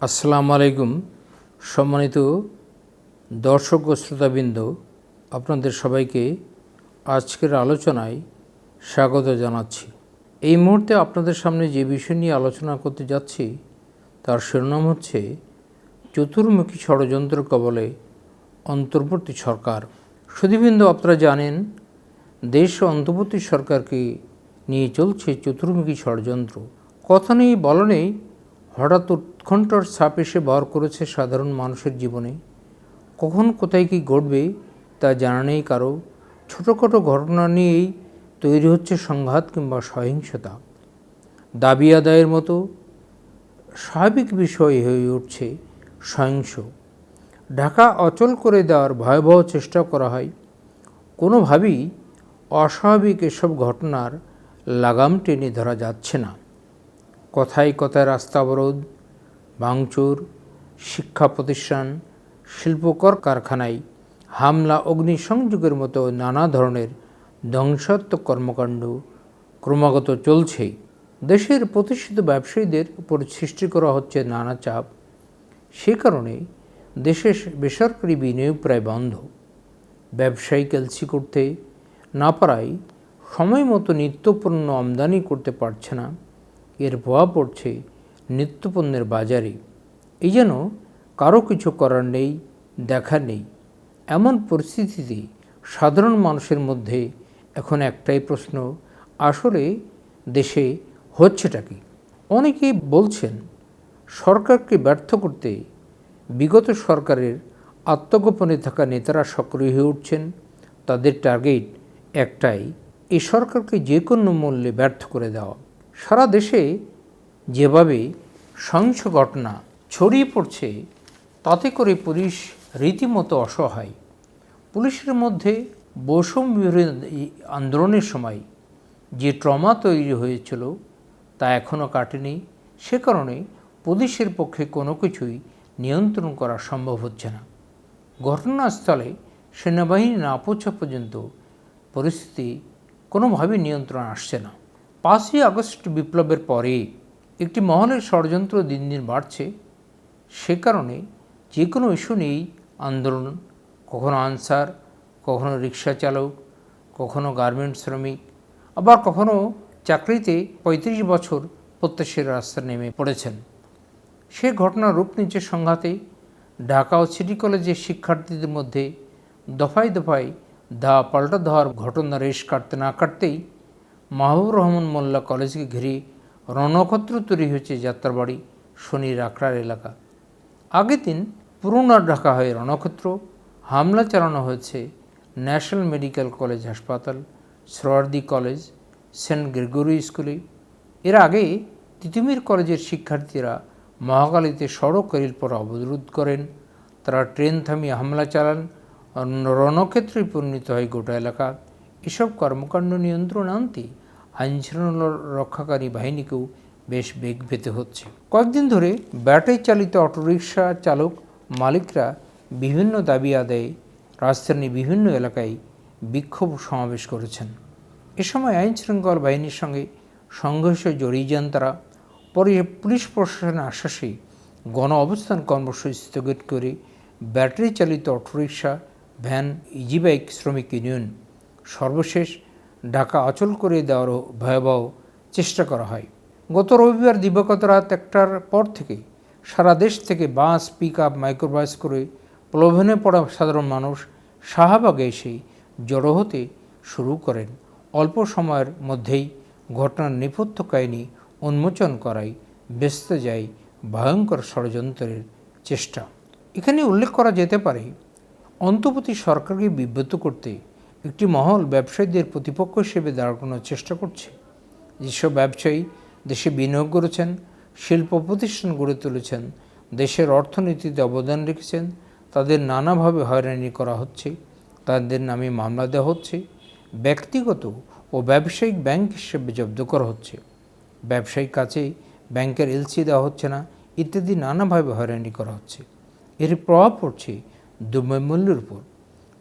আসসালামু আলাইকুম। সম্মানিত দর্শক ও শ্রোতাবৃন্দ, আপনাদের সবাইকে আজকের আলোচনায় স্বাগত জানাচ্ছি। এই মুহূর্তে আপনাদের সামনে যে বিষয় নিয়ে আলোচনা করতে যাচ্ছি, তার শিরোনাম হচ্ছে চতুর্মুখী ষড়যন্ত্র কবলে অন্তর্বর্তী সরকার। সুদীবৃন্দ আপনারা জানেন, দেশ অন্তর্বর্তী সরকারকে নিয়ে চলছে চতুর্মুখী ষড়যন্ত্র। কথা নেই, বলা নেই হঠাৎ উৎকণ্ঠার ছাপ এসে বার করেছে সাধারণ মানুষের জীবনে। কখন কোথায় কি ঘটবে তা জানা নেই কারও। ছোটোখাটো ঘটনা নিয়েই তৈরি হচ্ছে সংঘাত কিংবা সহিংসতা। দাবি আদায়ের মতো স্বাভাবিক বিষয় হয়ে উঠছে সহিংস। ঢাকা অচল করে দেওয়ার ভয়াবহ চেষ্টা করা হয়। কোনোভাবেই অস্বাভাবিক এসব ঘটনার লাগাম টেনে ধরা যাচ্ছে না। কথায় কথায় রাস্তা অবরোধ, ভাঙচুর, শিক্ষা প্রতিষ্ঠান, শিল্পকর কারখানায়, হামলা, অগ্নিসংযোগের মতো নানা ধরনের ধ্বংসাত্মক কর্মকাণ্ড ক্রমাগত চলছেই দেশের প্রতিষ্ঠিত ব্যবসায়ীদের উপর সৃষ্টি করা হচ্ছে নানা চাপ। সে কারণে দেশের বেসরকারি বিনিয়োগ প্রায় বন্ধ। ব্যবসায়ী ক্যালসি করতে না পারায় সময় মতো নিত্যপণ্য আমদানি করতে পারছে না। এর প্রভাব পড়ছে নিত্যপণ্যের বাজারে। এই যেন কারও কিছু করার নেই দেখা নেই। এমন পরিস্থিতিতে সাধারণ মানুষের মধ্যে এখন একটাই প্রশ্ন, আসলে দেশে হচ্ছেটা কি? অনেকেই বলছেন, সরকারকে ব্যর্থ করতে বিগত সরকারের আত্মগোপনে থাকা নেতারা সক্রিয় হয়ে উঠছেন। তাদের টার্গেট একটাই এই সরকারকে যে কোনো মূল্যে ব্যর্থ করে দেওয়া। সারা দেশে যেভাবে সহিংস ঘটনা ছড়িয়ে পড়ছে, তাতে করে পুলিশ রীতিমতো অসহায়। পুলিশের মধ্যে বিরোধী আন্দোলনের সময় যে ট্রমা তৈরি হয়েছিল, তা এখনও কাটেনি। সে কারণে পুলিশের পক্ষে কোনো কিছুই নিয়ন্ত্রণ করা সম্ভব হচ্ছে না। ঘটনাস্থলে সেনাবাহিনী না পৌঁছা পর্যন্ত পরিস্থিতি কোনোভাবে নিয়ন্ত্রণ আসছে না। পাঁচই আগস্ট বিপ্লবের পরে একটি মহলের ষড়যন্ত্র দিন দিন বাড়ছে। সে কারণে যে কোনো ইস্যু নিয়েই আন্দোলন, কখনো আনসার, কখনো রিক্সা চালক, কখনো গার্মেন্ট শ্রমিক, আবার কখনো চাকরিতে পঁয়ত্রিশ বছর প্রত্যাশীর রাস্তা নেমে পড়েছেন। সে ঘটনার রূপ নিচ্ছে সংঘাতে। ঢাকা ও সিটি কলেজের শিক্ষার্থীদের মধ্যে দফায় দফায় ধা পাল্টা ধোয়ার ঘটনা রেশ কাটতে না কাটতেই মাহবুব রহমান মোল্লা কলেজকে ঘিরে রণক্ষত্র তৈরি হয়েছে যাত্রাবাড়ি, শনির আখড়ার এলাকা। আগের দিন পুরোনো ঢাকা হয়ে রণক্ষেত্র, হামলা চালানো হয়েছে ন্যাশনাল মেডিকেল কলেজ হাসপাতাল সরওয়ার্দি কলেজ সেন্ট গ্রেগরি স্কুলে। এর আগে তিতুমির কলেজের শিক্ষার্থীরা মহাকালীতে সড়ক রেলপথ অবরোধ করেন, তারা ট্রেন থামিয়ে হামলা চালান, রণক্ষেত্রে পরিণত হয় গোটা এলাকা। এসব কর্মকাণ্ড নিয়ন্ত্রণ আনতে আইনশৃঙ্খলা রক্ষাকারী বাহিনীকেও বেশ বেগ পেতে হচ্ছে। কয়েকদিন ধরে ব্যাটারি চালিত অটোরিকশা চালক মালিকরা বিভিন্ন দাবি আদায়ে রাজধানীর বিভিন্ন এলাকায় বিক্ষোভ সমাবেশ করেছেন। এ সময় আইন শৃঙ্খলা বাহিনীর সঙ্গে সংঘর্ষে জড়িয়ে যান তারা। পরে পুলিশ প্রশাসনের আশ্বাসে গণ অবস্থান কর্মসূচি স্থগিত করে ব্যাটারি চালিত অটোরিকশা, ভ্যান, ইজিবাইক শ্রমিক ইউনিয়ন সর্বশেষ ঢাকা অচল করে দেওয়ার ভয়াবহ চেষ্টা করা হয়। গত রবিবার দিবাগত রাত একটার পর থেকে সারা দেশ থেকে বাস পিক আপ মাইক্রোবাস করে প্রলোভনে পড়া সাধারণ মানুষ শাহবাগে এসে জড়ো হতে শুরু করেন। অল্প সময়ের মধ্যেই ঘটনার নেপথ্য কাহিনী উন্মোচন করাই ব্যস্ত যায় ভয়ঙ্কর ষড়যন্ত্রের চেষ্টা। এখানে উল্লেখ করা যেতে পারে, অন্তর্বর্তী সরকারকে বিব্রত করতে একটি মহল ব্যবসায়ীদের প্রতিপক্ষ হিসেবে দাঁড়ানোর চেষ্টা করছে। যেসব ব্যবসায়ী দেশে বিনিয়োগ করেছেন, শিল্প প্রতিষ্ঠান গড়ে তুলেছেন, দেশের অর্থনীতিতে অবদান রেখেছেন, তাদের নানাভাবে হয়রানি করা হচ্ছে, তাদের নামে মামলা দেওয়া হচ্ছে, ব্যক্তিগত ও ব্যবসায়িক ব্যাংক হিসেবে জব্দ করা হচ্ছে। ব্যবসায়িক কাছে ব্যাংকের এলসি দেওয়া হচ্ছে না, ইত্যাদি নানাভাবে হয়রানি করা হচ্ছে। এর প্রভাব পড়ছে দ্রব্যমূল্যের উপর।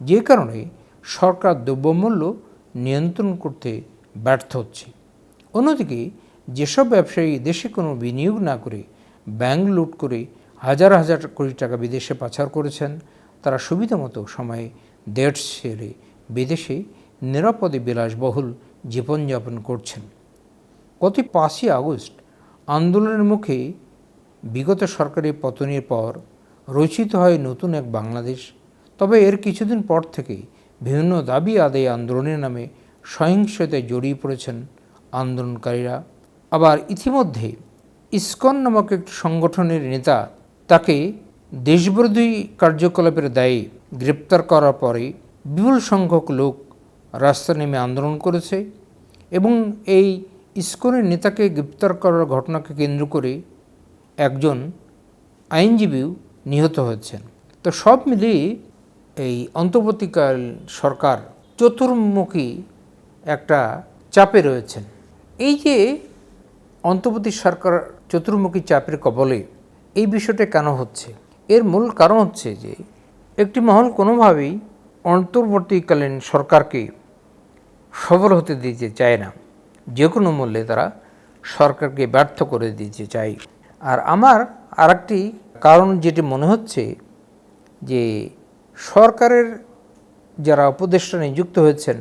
যে কারণে সরকার দ্রব্যমূল্য নিয়ন্ত্রণ করতে ব্যর্থ হচ্ছে। অন্যদিকে, যেসব ব্যবসায়ী দেশে কোনো বিনিয়োগ না করে ব্যাংক লুট করে হাজার হাজার কোটি টাকা বিদেশে পাচার করেছেন, তারা সুবিধামতো সময়ে দেশ ছেড়ে বিদেশে নিরাপদে বিলাসবহুল জীবনযাপন করছেন। গত পাঁচই আগস্ট আন্দোলনের মুখে বিগত সরকারের পতনের পর রচিত হয় নতুন এক বাংলাদেশ। তবে এর কিছুদিন পর থেকে বিভিন্ন দাবি আদায় আন্দোলনের নামে সহিংসতায় জড়িয়ে পড়েছেন আন্দোলনকারীরা। আবার ইতিমধ্যে ইসকন নামক একটি সংগঠনের নেতা তাকে দেশবিরোধী কার্যকলাপের দায়ে গ্রেপ্তার করার পরে বিপুল সংখ্যক লোক রাস্তা নেমে আন্দোলন করেছে এবং এই ইসকনের নেতাকে গ্রেপ্তার করার ঘটনাকে কেন্দ্র করে একজন আইনজীবীও নিহত হয়েছেন। তো সব মিলিয়ে এই অন্তর্বর্তীকাল সরকার চতুর্মুখী একটা চাপে রয়েছেন। এই যে অন্তর্বর্তী সরকার চতুর্মুখী চাপের কবলে এই বিষয়টা কেন হচ্ছে? এর মূল কারণ হচ্ছে যে একটি মহল কোনোভাবেই অন্তর্বর্তীকালীন সরকারকে সফল হতে দিতে চায় না। যে কোনো মূল্যে তারা সরকারকে ব্যর্থ করে দিতে চায়। আর আমার আরেকটি কারণ যেটি মনে হচ্ছে যে সরকারের যারা উপদেষ্টা নিযুক্ত হয়েছেন,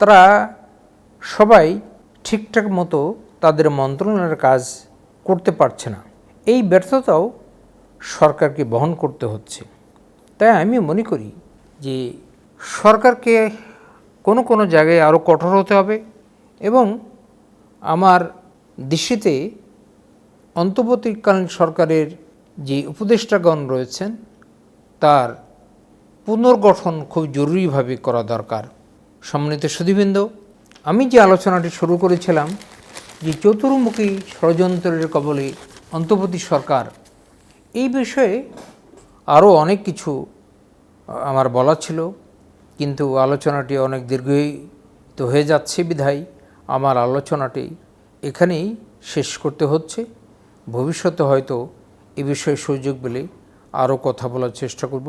তারা সবাই ঠিকঠাক মতো তাদের মন্ত্রণালয়ের কাজ করতে পারছে না। এই ব্যর্থতাও সরকারকে বহন করতে হচ্ছে। তাই আমি মনে করি যে সরকারকে কোনো কোনো জায়গায় আরও কঠোর হতে হবে এবং আমার দৃষ্টিতে অন্তর্বর্তীকালীন সরকারের যে উপদেষ্টাগণ রয়েছেন, তার পুনর্গঠন খুব জরুরিভাবে করা দরকার। সম্মানিত সুধীবৃন্দ, আমি যে আলোচনাটি শুরু করেছিলাম যে চতুর্মুখী ষড়যন্ত্রের কবলে অন্তর্বর্তী সরকার, এই বিষয়ে আরও অনেক কিছু আমার বলা ছিল, কিন্তু আলোচনাটি অনেক দীর্ঘায়িত হয়ে যাচ্ছে বিধায় আমার আলোচনাটি এখানেই শেষ করতে হচ্ছে। ভবিষ্যতে হয়তো এ বিষয়ে সুযোগ পেলে আরও কথা বলার চেষ্টা করব।